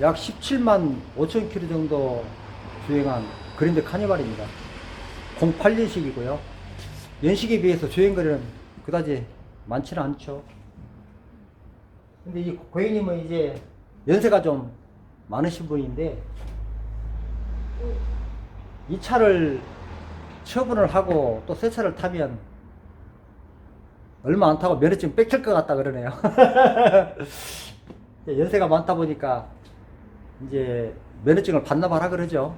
약 17만 5천 킬로 정도 주행한 그랜드 카니발입니다. 08년식이고요. 연식에 비해서 주행거리는 그다지 많지는 않죠. 근데 이 고객님은 이제 연세가 좀 많으신 분인데 이 차를 처분을 하고 또 새 차를 타면 얼마 안 타고 면허증 뺏길 것 같다 그러네요. 연세가 많다 보니까 이제 면허증을 반납하라 그러죠.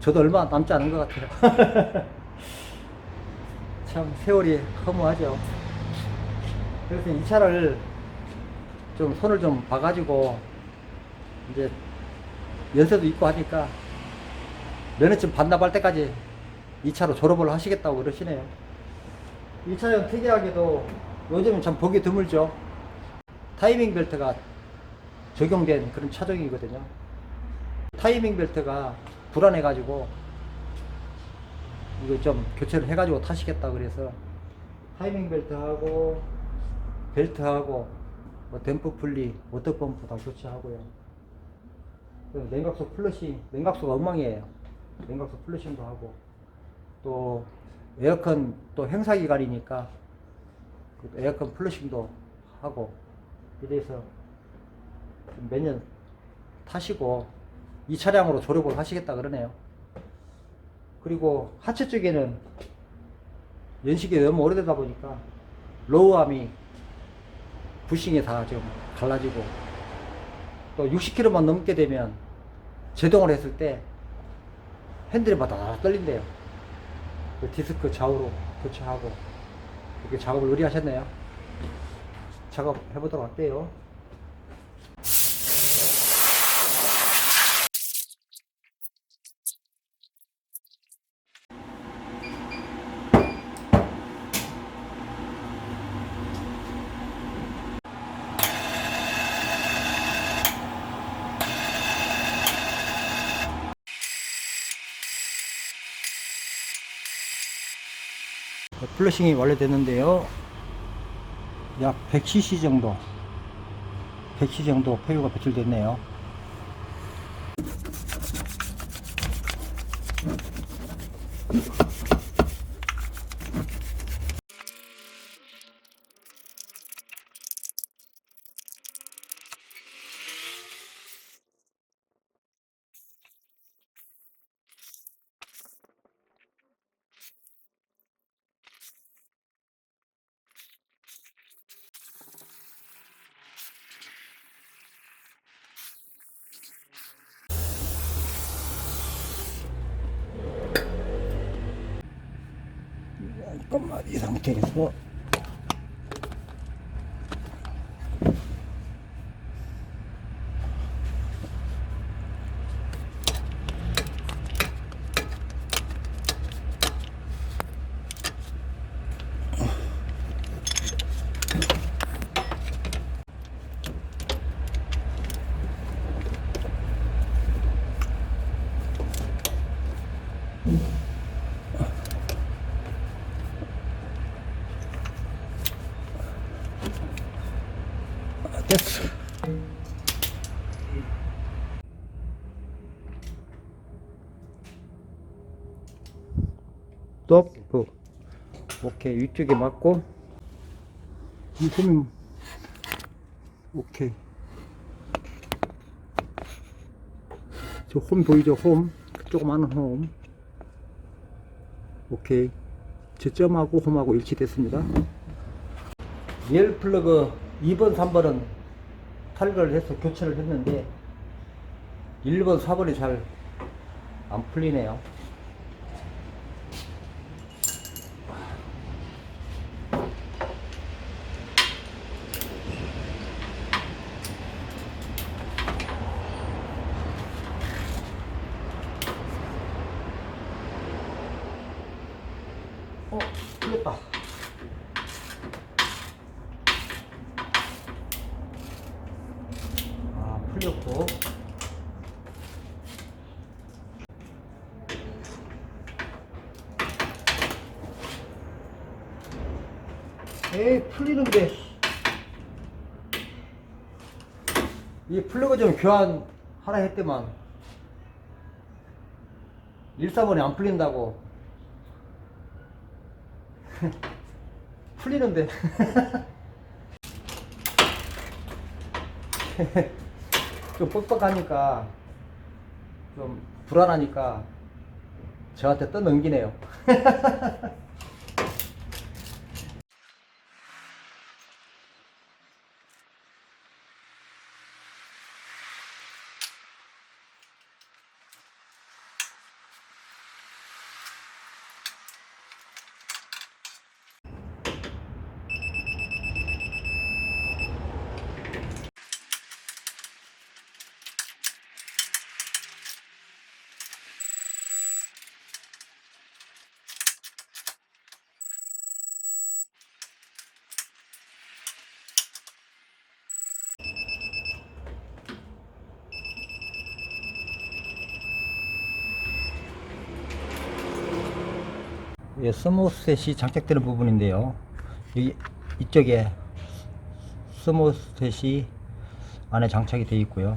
저도 얼마 남지 않은 것 같아요. 참 세월이 허무하죠. 그래서 이 차를 좀 손을 좀 봐가지고 이제 연세도 있고 하니까 면허증 반납할 때까지 이 차로 졸업을 하시겠다고 그러시네요. 이 차는 특이하게도 요즘은 참 보기 드물죠. 타이밍 벨트가 적용된 그런 차종이거든요. 타이밍 벨트가 불안해가지고 이거 좀 교체를 해가지고 타시겠다 그래서 타이밍 벨트하고 벨트하고 뭐 댐프 분리, 워터 펌프 다 교체하고요. 냉각수 플러싱, 냉각수가 엉망이에요. 냉각수 플러싱도 하고 또 에어컨 또 행사 기간이니까 그 에어컨 플러싱도 하고 이래서 몇 년 타시고 이 차량으로 졸업을 하시겠다 그러네요. 그리고 하체 쪽에는 연식이 너무 오래되다 보니까 로우암이 부싱이 다 좀 갈라지고 또 60km만 넘게 되면 제동을 했을 때 핸들이 바다 떨린대요. 그 디스크 좌우로 교체하고 이렇게 작업을 의뢰하셨네요. 작업 해보도록 할게요. 플러싱이 완료됐는데요. 약 100cc 정도, 100cc 정도 폐유가 배출됐네요. まあ油断が切。 됐어. 스톱. 오케이. 위쪽에 맞고. 이 홈이 오케이. 저 홈 보이죠? 홈. 조그마한 홈. 오케이. 저 점하고 홈하고 일치됐습니다. 리얼 플러그 2번 3번은 탈거를 해서 교체를 했는데 1번 4번이 잘 안 풀리네요 어, 풀렸다. 아, 풀렸고. 풀리는데. 이 플러그 좀 교환하라 했더만. 1, 4번에 안 풀린다고. 풀리는데. 좀 뻑뻑하니까 좀 불안하니까 저한테 떠넘기네요 예, 스모셋이 장착되는 부분인데요. 여기 이쪽에 스모셋이 안에 장착이 되어 있고요.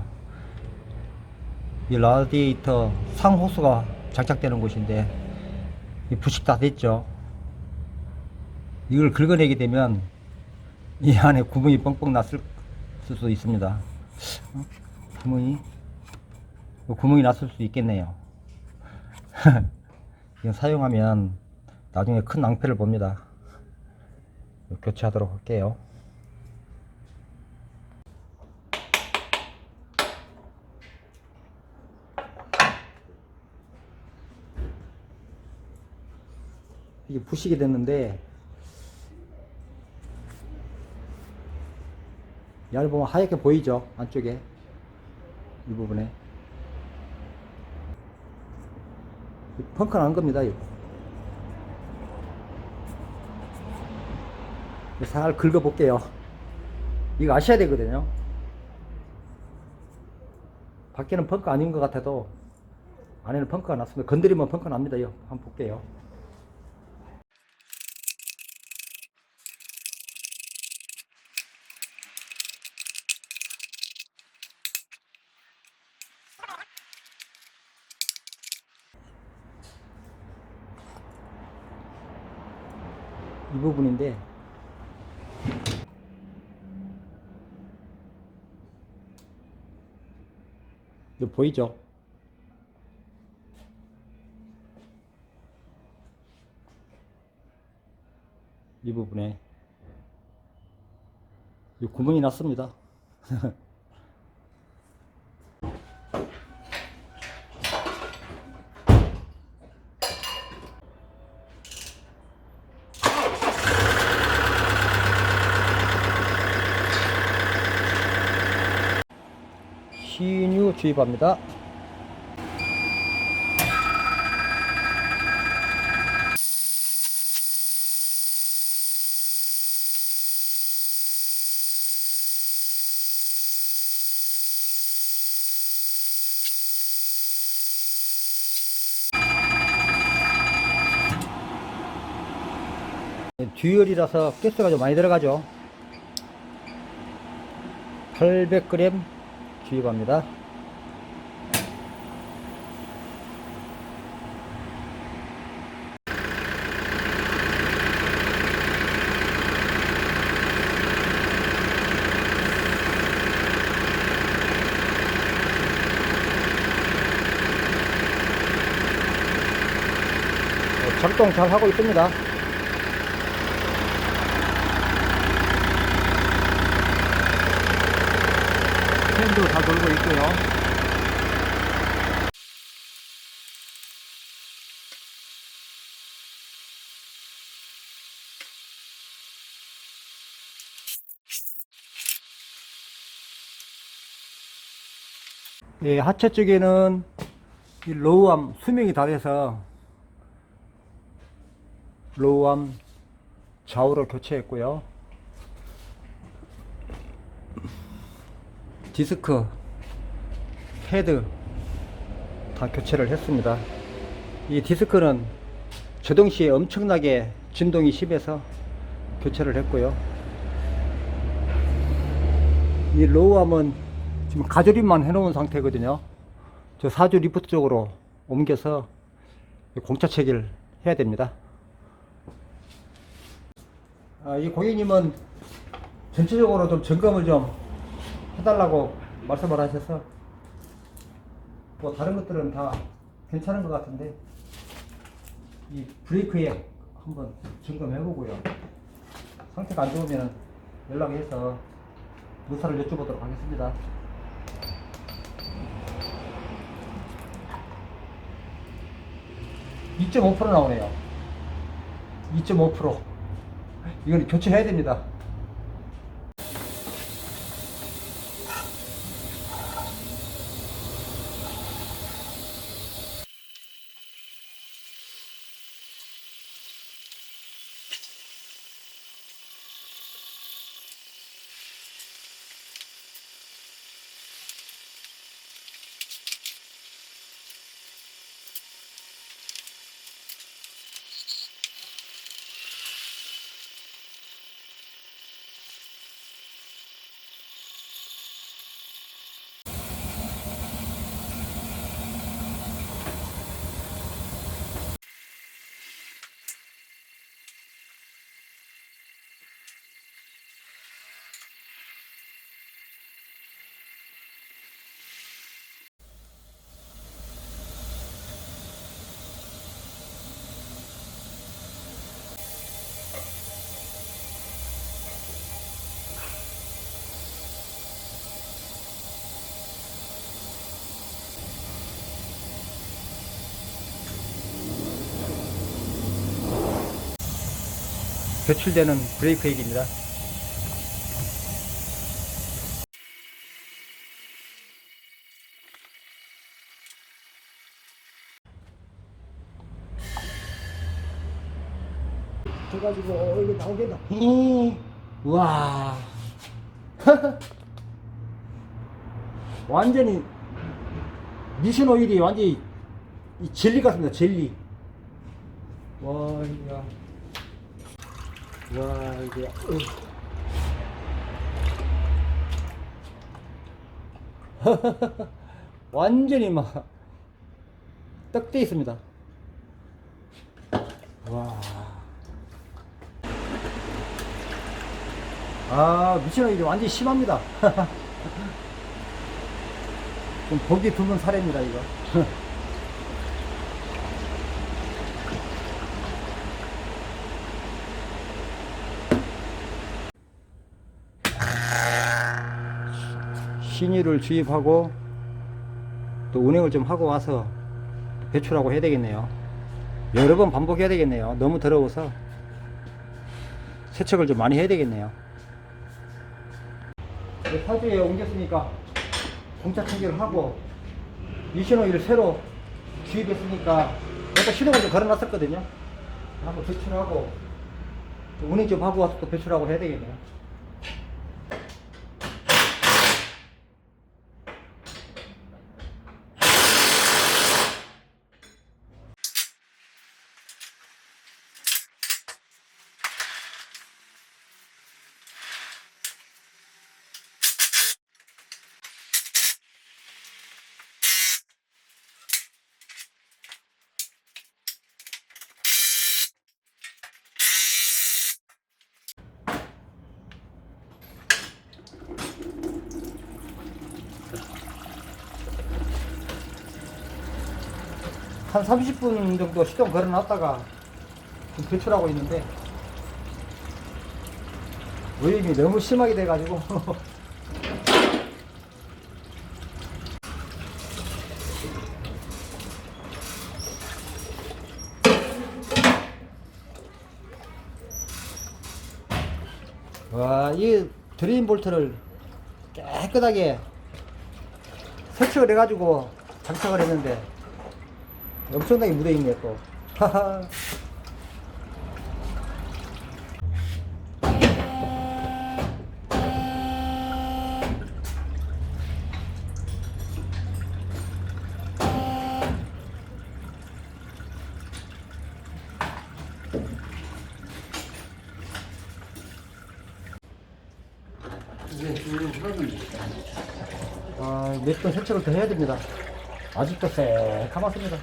이 라디에이터 상호수가 장착되는 곳인데 이 부식 다 됐죠. 이걸 긁어내게 되면 이 안에 구멍이 뻥뻥 났을 수도 있습니다. 어? 구멍이 구멍이 났을 수도 있겠네요. 이거 사용하면 나중에 큰 낭패를 봅니다. 교체하도록 할게요. 이게 부식이 됐는데 이 안을 보면 하얗게 보이죠? 안쪽에 이 부분에 펑크 난 겁니다. 이거. 살 긁어볼게요. 이거 아셔야 되거든요. 밖에는 펑크 아닌 것 같아도 안에는 펑크가 났습니다. 건드리면 펑크 납니다. 이거 한번 볼게요. 이 부분인데 이거 보이죠? 이 부분에 이 구멍이 났습니다. 신유 주입합니다. 듀얼이라서 가스가 좀 많이 들어가죠. 800g 주입합니다. 어, 작동 잘 하고 있습니다. 팬도 다 돌고 있고요. 네, 하체 쪽에는 이 로우암 수명이 다 돼서 로우암 좌우로 교체했고요. 디스크, 헤드 다 교체를 했습니다. 이 디스크는 제동 시에 엄청나게 진동이 심해서 교체를 했고요. 이 로우암은 지금 가조림만 해놓은 상태거든요. 저 사주 리프트 쪽으로 옮겨서 공차 체계를 해야 됩니다. 아, 이 고객님은 전체적으로 좀 점검을 좀 해달라고 말씀을 하셔서 뭐 다른 것들은 다 괜찮은 것 같은데 이 브레이크에 한번 점검해 보고요. 상태가 안 좋으면 연락해서 의사를 여쭤보도록 하겠습니다. (2.5% 나오네요) (2.5% 이건 교체해야 됩니다 배출되는 브레이크 액입니다. 돼가지고 어, 이거 나오겠다. 와. 완전히 미션 오일이 완전히 이 젤리 같습니다 젤리. 와 이거 와 이게 으. 완전히 막 떡 돼 있습니다 와. 아, 미션이 완전히 심합니다. 좀 보기 드문 사례입니다, 이거. 신유를 주입하고 또 운행을 좀 하고 와서 배출하고 해야 되겠네요. 여러 번 반복해야 되겠네요. 너무 더러워서 세척을 좀 많이 해야 되겠네요. 사주에 옮겼으니까 공차 체결을 하고 미션오일을 새로 주입했으니까 여기다 시동을 좀 걸어놨었거든요. 한번 배출하고 또 운행 좀 하고 와서 또 배출하고 해야 되겠네요. 한 30분 정도 시동 걸어 놨다가 지금 배출하고 있는데 오염이 너무 심하게 돼가지고. 와, 이 드레인 볼트를 깨끗하게 설치를 해가지고 장착을 했는데 엄청나게 묻어있네 또 하하 아, 몇번 세척을 더 해야 됩니다. 아직도 새카맣습니다.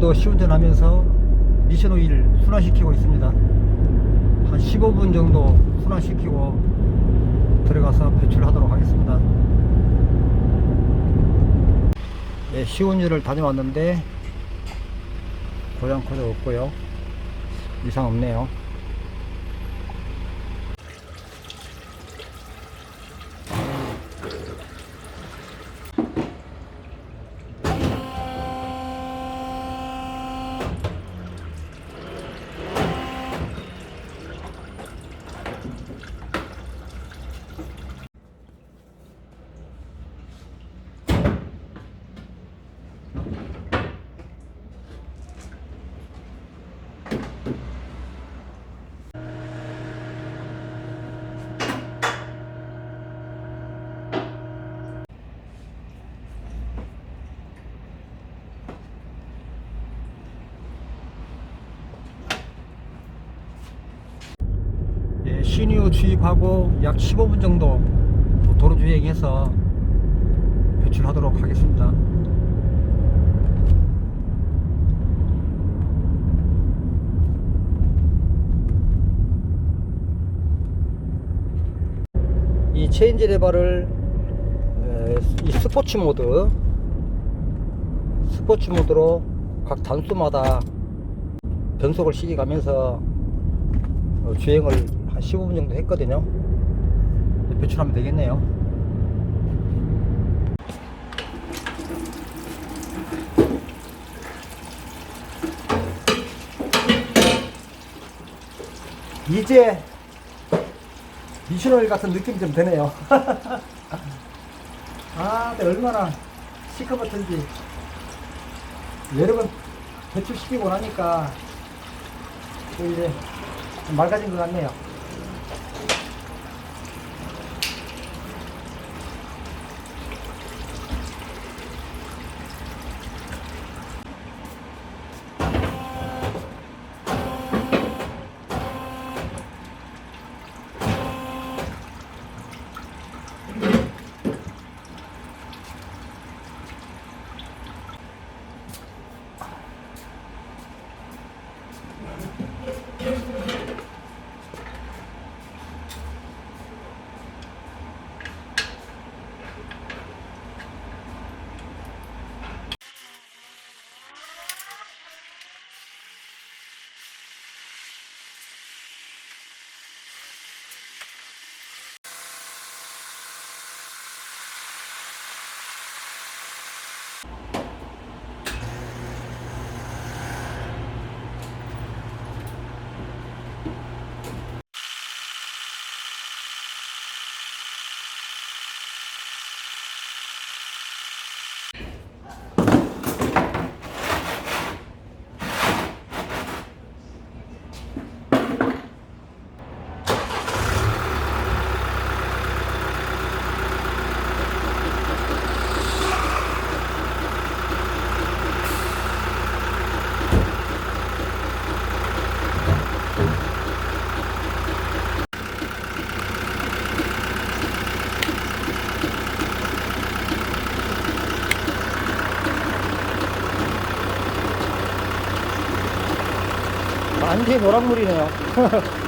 엔진도 시운전하면서 미션 오일 순환시키고 있습니다. 한 15분 정도 순환시키고 들어가서 배출하도록 하겠습니다. 네, 시운전을 다녀왔는데 고장 코드 없고요. 이상 없네요. 예, 신유 주입하고 약 15분 정도 도로 주행해서 배출하도록 하겠습니다. 이 체인지 레버를 에, 이 스포츠 모드 스포츠 모드로 각 단수마다 변속을 시켜가면서 어, 주행을 한 15분 정도 했거든요. 배출하면 되겠네요. 이제 미션오일 같은 느낌이 좀 드네요. 아, 근데 얼마나 시커멓던지. 여러 번 배출시키고 나니까 또 이제 좀 맑아진 것 같네요. 완전히 노란물이네요.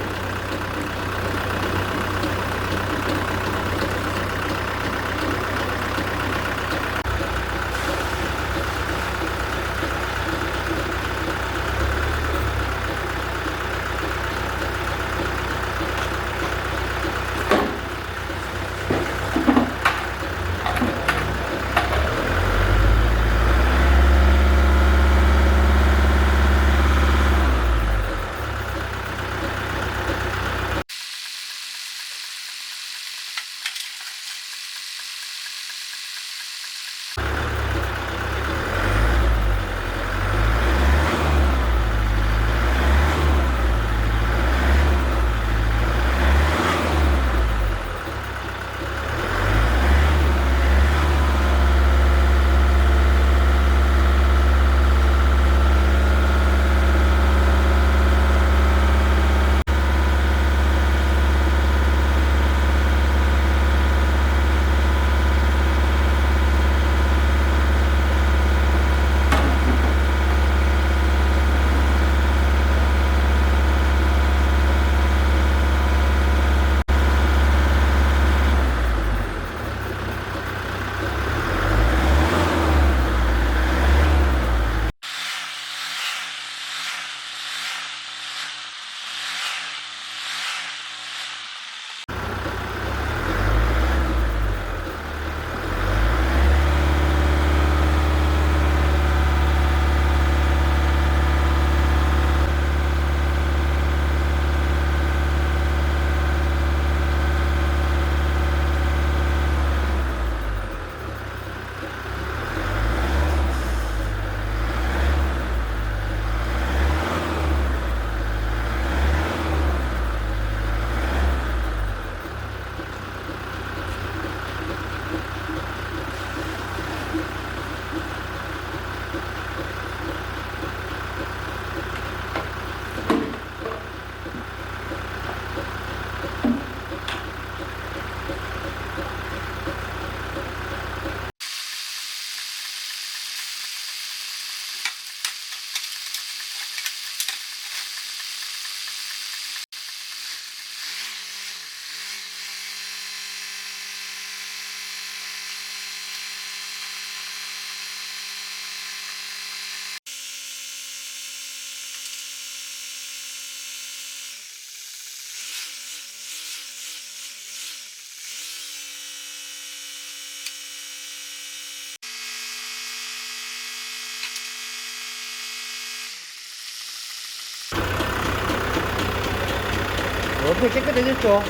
어떻게 깨끗해졌죠?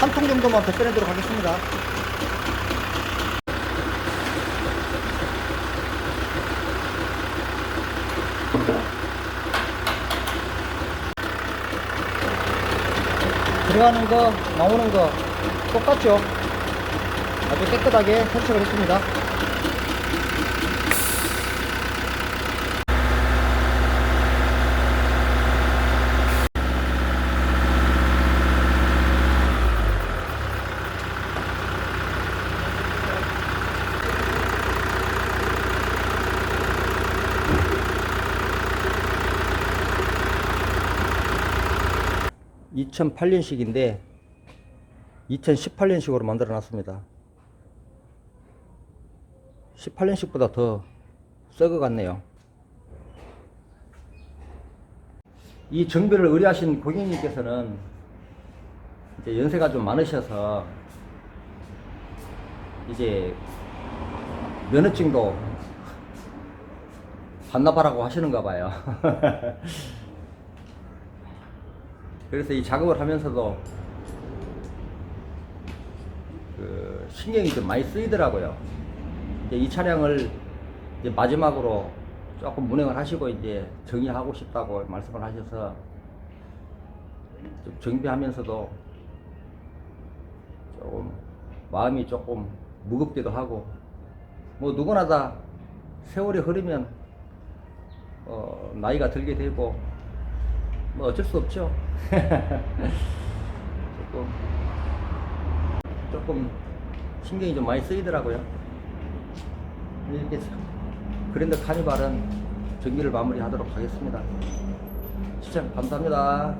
한 통 정도만 더 빼내도록 하겠습니다. 들어가는 거, 나오는 거 똑같죠? 아주 깨끗하게 세척을 했습니다. (2008년식인데) 2018년식으로 만들어 놨습니다. 18년식보다 더 썩어 같네요. 이 정비를 의뢰하신 고객님께서는 이제 연세가 좀 많으셔서 이제 면허증도 반납하라고 하시는가 봐요 그래서 이 작업을 하면서도 그 신경이 좀 많이 쓰이더라고요. 이제 이 차량을 이제 마지막으로 조금 운행을 하시고 이제 정리하고 싶다고 말씀을 하셔서 좀 정비하면서도 조금 마음이 조금 무겁기도 하고 뭐 누구나 다 세월이 흐르면 어, 나이가 들게 되고 뭐 어쩔 수 없죠. 조금 조금 신경이 좀 많이 쓰이더라고요. 이렇게 그랜드 카니발은 정비를 마무리하도록 하겠습니다. 시청 감사합니다.